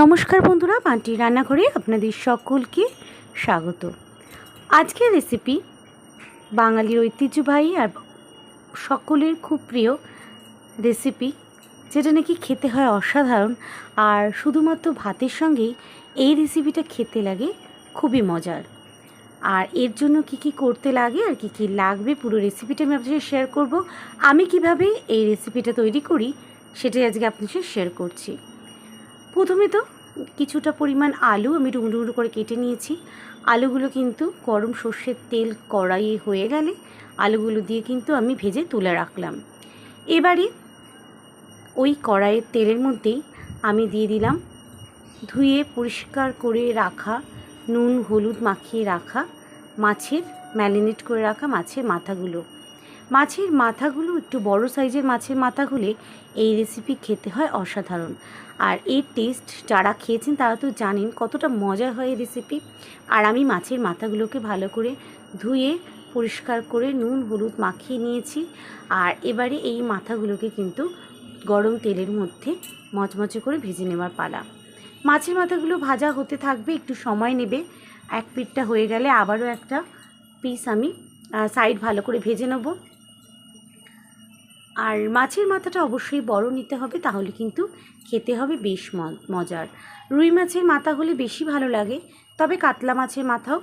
নমস্কার বন্ধুরা মাটি রান্নাঘরে আপনাদের সকলকে স্বাগত। আজকের রেসিপি বাঙালির ঐতিহ্যবাহী আর সকলের খুব প্রিয় রেসিপি যেটা নাকি খেতে হয় অসাধারণ আর শুধুমাত্র ভাতের সঙ্গেই এই রেসিপিটা খেতে লাগে খুবই মজার। আর এর জন্য কি কি করতে লাগে আর কি কি লাগবে পুরো রেসিপিটা আমি আপনার সাথে শেয়ার করব। আমি কীভাবে এই রেসিপিটা তৈরি করি, সেটাই আজকে আপনাদের শেয়ার করছি। প্রথমে তো কিছুটা পরিমাণ আলু আমি ডুমো ডুমো করে কেটে নিয়েছি। আলুগুলো কিন্তু গরম সর্ষের তেল কড়াইয়ে হয়ে গেলে আলুগুলো দিয়ে কিন্তু আমি ভেজে তুলে রাখলাম। এবারে ওই কড়াইয়ের তেলের মধ্যেই আমি দিয়ে দিলাম ধুয়ে পরিষ্কার করে রাখা, নুন, হলুদ মাখিয়ে রাখা, মাছের ম্যারিনেট করে রাখা মাছের মাথাগুলো। মাছের মাথাগুলো একটু বড় সাইজের মাছের মাথাগুলো এই রেসিপি খেতে হয় অসাধারণ। আর এর টেস্ট যারা খেয়েছেন তারা তো জানেন কতটা মজা হয় এই রেসিপি আর আমি মাছের মাথাগুলোকে ভালো করে ধুয়ে, পরিষ্কার করে নুন, হলুদ মাখিয়ে নিয়েছি। আর এবারে এই মাথাগুলোকে কিন্তু গরম তেলের মধ্যে মচমচে করে ভেজে নেওয়ার পালা। মাছের মাথাগুলো ভাজা হতে থাকবে, একটু সময় নেবে। এক পিঠটা হয়ে গেলে আবারও একটা পিস আমি সাইড ভালো করে ভেজে নেব। আর মাছের মাথাটা অবশ্যই বড় নিতে হবে, তাহলে কিন্তু খেতে হবে বেশ মজার। রুই মাছের মাথা হলে বেশি ভালো লাগে, তবে কাতলা মাছের মাথাও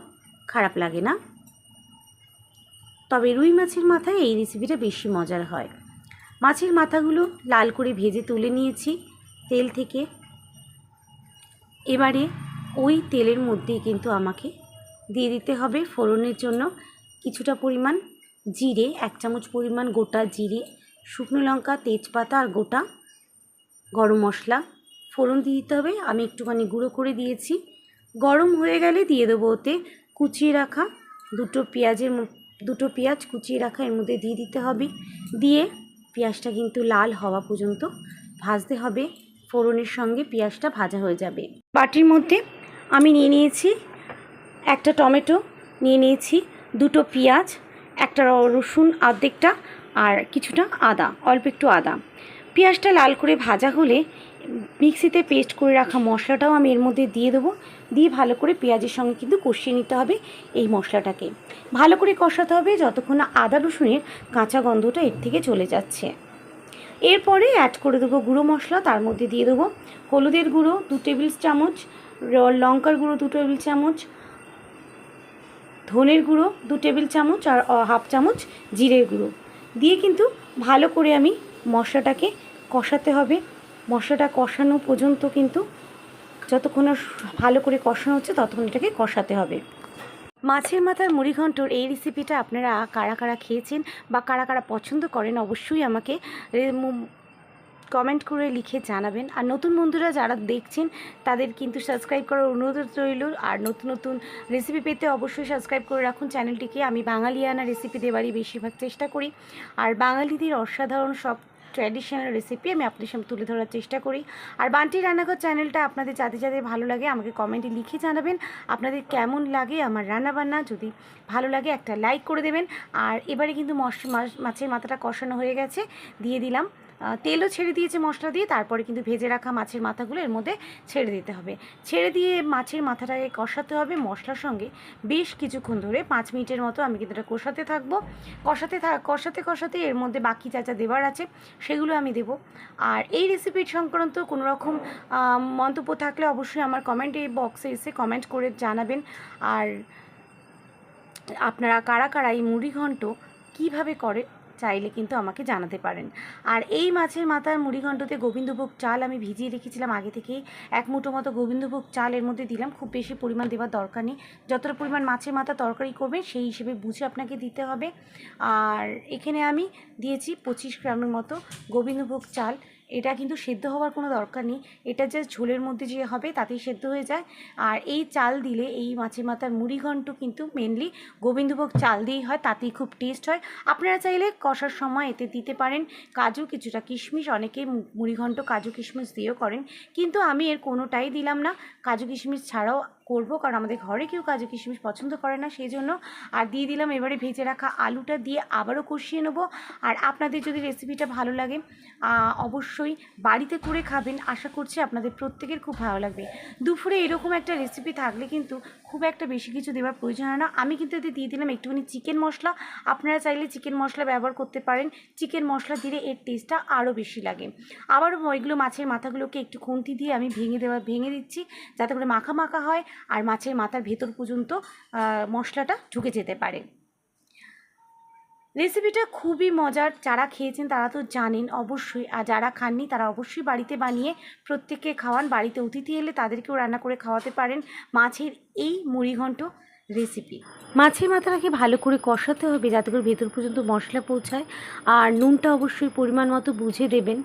খারাপ লাগে না। তবে রুই মাছের মাথায় এই রেসিপিটা বেশি মজার হয়। মাছের মাথাগুলো লাল করে ভেজে তুলে নিয়েছি তেল থেকে। এবারে ওই তেলের মধ্যেই কিন্তু আমাকে দিয়ে দিতে হবে ফোড়নের জন্য কিছুটা পরিমাণ জিরে, এক চামচ পরিমাণ গোটা জিরে শুকনো লঙ্কা, তেজপাতা আর গোটা গরম মশলা। ফোড়ন দিয়ে দিতে হবে। আমি একটুখানি গুঁড়ো করে দিয়েছি। গরম হয়ে গেলে দিয়ে দেবো ওতে কুচিয়ে রাখা দুটো পেঁয়াজের দুটো পেঁয়াজ কুচিয়ে রাখা, এর মধ্যে দিয়ে দিতে হবে। দিয়ে পেঁয়াজটা কিন্তু লাল হওয়া পর্যন্ত ভাজতে হবে। ফোড়নের সঙ্গে পেঁয়াজটা ভাজা হয়ে যাবে। বাটির মধ্যে আমি নিয়ে নিয়েছি একটা টমেটো, নিয়ে নিয়েছি দুটো পেঁয়াজ, একটা রসুন অর্ধেকটা আর কিছুটা আদা, অল্প একটু আদা। পেঁয়াজটা লাল করে ভাজা হলে মিক্সিতে পেস্ট করে রাখা মশলাটাও আমি এর মধ্যে দিয়ে দেবো। দিয়ে ভালো করে পেঁয়াজের সঙ্গে কিন্তু কষিয়ে নিতে হবে এই মশলাটাকে। ভালো করে কষাতে হবে যতক্ষণ না আদা রসুনের কাঁচা গন্ধটা এর থেকে চলে যাচ্ছে। এরপরে অ্যাড করে দেবো গুঁড়ো মশলা, তার মধ্যে দিয়ে দেবো হলুদের গুঁড়ো দু টেবিল চামচ লঙ্কার গুঁড়ো দু টেবিল চামচ, ধনের গুঁড়ো দু টেবিল চামচ আর হাফ চামচ জিরের গুঁড়ো। দিয়ে কিন্তু ভালো করে আমি মশলাটাকে কষাতে হবে। মশলাটা কষানো পর্যন্ত কিন্তু যতক্ষণ ভালো করে কষানো হচ্ছে, ততক্ষণ এটাকে কষাতে হবে। মাছের মাথার মুড়িঘণ্টর এই রেসিপিটা আপনারা কারা কারা খেয়েছেন বা কারা কারা পছন্দ করেন, অবশ্যই আমাকে কমেন্ট করে লিখে জানাবেন। আর নতুন বন্ধুরা যারা দেখছেন, তাদের কিন্তু সাবস্ক্রাইব করার অনুরোধ রইল। আর নতুন নতুন রেসিপি পেতে অবশ্যই সাবস্ক্রাইব করে রাখুন চ্যানেলটিকে। আমি বাঙালিয়ানা রেসিপি দেওয়ারই বেশিরভাগ চেষ্টা করি। আর বাঙালিদের অসাধারণ সব ট্র্যাডিশনাল রেসিপি আমি আপনাদের সামনে তুলে ধরার চেষ্টা করি। আর বান্টি রান্নাঘর চ্যানেলটা আপনাদের যাদের যাদের ভালো লাগে আমাকে কমেন্টে লিখে জানাবেন। আপনাদের কেমন লাগে আমার রান্নাবান্না, যদি ভালো লাগে একটা লাইক করে দেবেন। আর এবারে কিন্তু মাছের মাথাটা কষানো হয়ে গেছে। দিয়ে দিলাম তেলও ছেড়ে দিয়েছে মশলা দিয়ে, তারপরে কিন্তু ভেজে রাখা মাছের মাথাগুলো এর মধ্যে ছেড়ে দিতে হবে। ছেড়ে দিয়ে মাছের মাথাটাকে কষাতে হবে মশলার সঙ্গে। বেশ কিছুক্ষণ ধরে, পাঁচ মিনিটের মতো আমি কিন্তু এটা কষাতে থাকব। কষাতে কষাতে কষাতে এর মধ্যে বাকি যা যা দেওয়ার আছে, সেগুলো আমি দেব। আর এই রেসিপির সংক্রান্ত কোনো রকম মন্তব্য থাকলে অবশ্যই আমার কমেন্ট এই বক্সে এসে কমেন্ট করে জানাবেন। আর আপনারা কারা কারা এই মুড়ি ঘন্ট কীভাবে করে চাইলে কিন্তু আমাকে জানাতে পারেন। আর এই মাছের মাথার মুড়িঘণ্টতে গোবিন্দভোগ চাল আমি ভিজিয়ে রেখেছিলাম আগে থেকেই। এক মুঠো মতো গোবিন্দভোগ চাল এর মধ্যে দিলাম। খুব বেশি পরিমাণ দেওয়ার দরকার নেই। যতটা পরিমাণ মাছের মাথা তরকারি করবেন, সেই হিসেবে বুঝে আপনাকে দিতে হবে। আর এখানে আমি দিয়েছি পঁচিশ গ্রামের মতো গোবিন্দভোগ চাল। এটা কিন্তু সেদ্ধ হওয়ার কোনো দরকার নেই। এটা জাস্ট ঝোলের মধ্যে যে হবে তাতেই সেদ্ধ হয়ে যায়। আর এই চাল দিলে, এই মাছের মাথার মুড়িঘণ্ট কিন্তু মেনলি গোবিন্দভোগ চাল দিয়েই হয়, তাতেই খুব টেস্ট হয়। আপনারা চাইলে কষার সময় এতে দিতে পারেন। কাজু কিছুটা কিশমিশ, অনেকেই মুড়িঘণ্ট কাজু কিশমিশ দিয়েও করেন। কিন্তু আমি এর কোনোটাই দিলাম না। কাজু কিশমিশ ছাড়াও করব, কারণ আমাদের ঘরে কেউ কাজু কিশমিশ পছন্দ করে না, সেই জন্য আর দিয়ে দিলাম এবারে ভেজে রাখা আলুটা দিয়ে আবারও কষিয়ে নেব। আর আপনাদের যদি রেসিপিটা ভালো লাগে অবশ্যই বাড়িতে করে খাবেন, আশা করছি আপনাদের প্রত্যেকের খুব ভালো লাগবে। দুপুরে এরকম একটা রেসিপি থাকলে কিন্তু খুব একটা বেশি কিছু দেওয়ার প্রয়োজন হয় না। আমি কিন্তু এতে দিয়ে দিলাম একটুখানি চিকেন মশলা। আপনারা চাইলে চিকেন মশলা ব্যবহার করতে পারেন। চিকেন মশলা দিলে এর টেস্টটা আরও বেশি লাগে। আবার ওইগুলো মাছের মাথাগুলোকে একটু খুন্তি দিয়ে আমি ভেঙে দেওয়া, ভেঙে দিচ্ছি, যাতে করে মাখা মাখা হয়। আর মাছের মাথার ভেতর পর্যন্ত মশলাটা ঢুকে যেতে পারে। রেসিপিটা খুবই মজার। যারা খেয়েছেন তারা তো জানেন অবশ্যই। আর যারা খাননি তারা অবশ্যই বাড়িতে বানিয়ে প্রত্যেককে খাওয়ান। বাড়িতে অতিথি এলে তাদেরকেও রান্না করে খাওয়াতে পারেন। মাছের এই মুড়িঘণ্ট রেসিপি মাছের মাথাটাকে ভালো করে কষাতে হবে যাতে করে ভেতর পর্যন্ত মশলা পৌঁছায়। আর নুনটা অবশ্যই পরিমাণ মতো বুঝে দেবেন।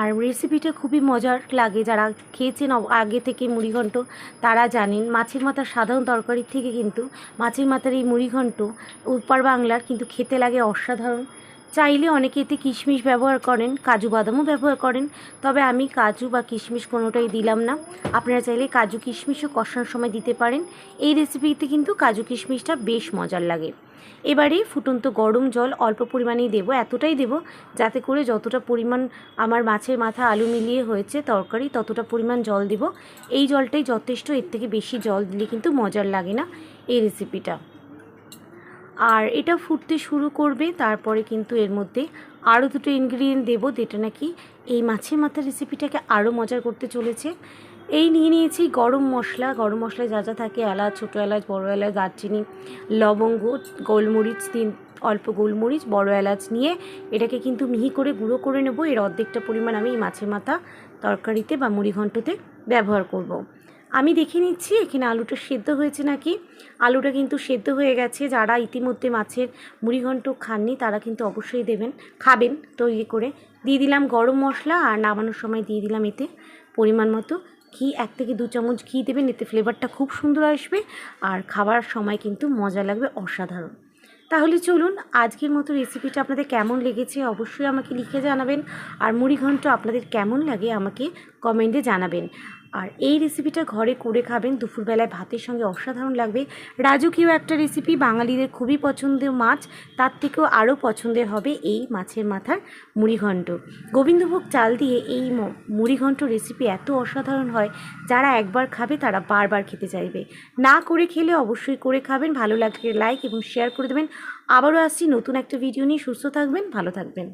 আর রেসিপিটা খুবই মজার লাগে। যারা খেয়েছেন আগে থেকে মুড়িঘণ্ট তারা জানেন মাছের মাথার সাধারণ তরকারির থেকে কিন্তু মাছের মাথার এই মুড়িঘণ্ট উপার বাংলার কিন্তু খেতে লাগে অসাধারণ। চাইলে অনেকে এতে কিশমিশ ব্যবহার করেন, কাজু বাদামও ব্যবহার করেন, তবে আমি কাজু বা কিশমিশ কোনোটাই দিলাম না। আপনারা চাইলে কাজু কিশমিশও কষানোর সময় দিতে পারেন। এই রেসিপিতে কিন্তু কাজু কিশমিশটা বেশ মজার লাগে। এবারে ফুটন্ত গরম জল অল্প পরিমাণেই দেবো, এতটাই দেবো যাতে করে যতটা পরিমাণ আমার মাছের মাথা আলু মিলিয়ে হয়েছে তরকারি, ততটা পরিমাণ জল দেব। এই জলটাই যথেষ্ট, এর থেকে বেশি জল দিলে কিন্তু মজার লাগে না এই রেসিপিটা আর এটা ফুটতে শুরু করবে, তারপরে কিন্তু এর মধ্যে আরও দুটো ইনগ্রিডিয়েন্ট দেবো, যেটা নাকি এই মাছের মাথার রেসিপিটাকে আরও মজার করতে চলেছে। এই নিয়ে নিয়েছি গরম মশলা। গরম মশলায় যা যা থাকে, এলাচ, ছোটো এলাচ, বড় এলাচ, দারচিনি, লবঙ্গ, গোলমরিচ, তিন, অল্প গোলমরিচ, বড় এলাচ নিয়ে এটাকে কিন্তু মিহি করে গুঁড়ো করে নেব। এর অর্ধেকটা পরিমাণ আমি এই মাছের মাথা তরকারিতে বা মুড়িঘণ্টতে ব্যবহার করব। আমি দেখে নিচ্ছি, এখানে আলুটা সেদ্ধ হয়েছে নাকি? আলুটা কিন্তু সেদ্ধ হয়ে গেছে, যারা ইতিমধ্যে মাছের মুড়িঘণ্ট খাননি, তারা কিন্তু অবশ্যই দেবেন, খাবেন তৈরি করে। দিয়ে দিলাম গরম মশলা, আর নামানোর সময় দিয়ে দিলাম এতে পরিমাণ মতো ঘি, এক থেকে দু চামচ ঘি দেবেন, এতে ফ্লেভারটা খুব সুন্দর আসবে, আর খাবার সময় কিন্তু মজা লাগবে অসাধারণ। তাহলে চলুন, আজকের মতো রেসিপিটা আপনাদের কেমন লেগেছে অবশ্যই আমাকে লিখে জানাবেন, আর মুড়িঘণ্ট আপনাদের কেমন লাগে আমাকে কমেন্টে জানাবেন। আর এই রেসিপিটা ঘরে করে খাবেন। দুপুরবেলায় ভাতের সঙ্গে অসাধারণ লাগবে। রাজকীয় একটা রেসিপি বাঙালিদের খুবই পছন্দের মাছ, তার থেকেও আরও পছন্দের হবে এই মাছের মাথার মুড়িঘণ্ট। গোবিন্দভোগ চাল দিয়ে এই মুড়িঘণ্ট রেসিপি এত অসাধারণ হয়, যারা একবার খাবে তারা বারবার খেতে চাইবে। না করে খেলে অবশ্যই করে খাবেন, ভালো লাগলে লাইক এবং শেয়ার করে দেবেন। আবারও আসছি নতুন একটা ভিডিও নিয়ে। সুস্থ থাকবেন, ভালো থাকবেন।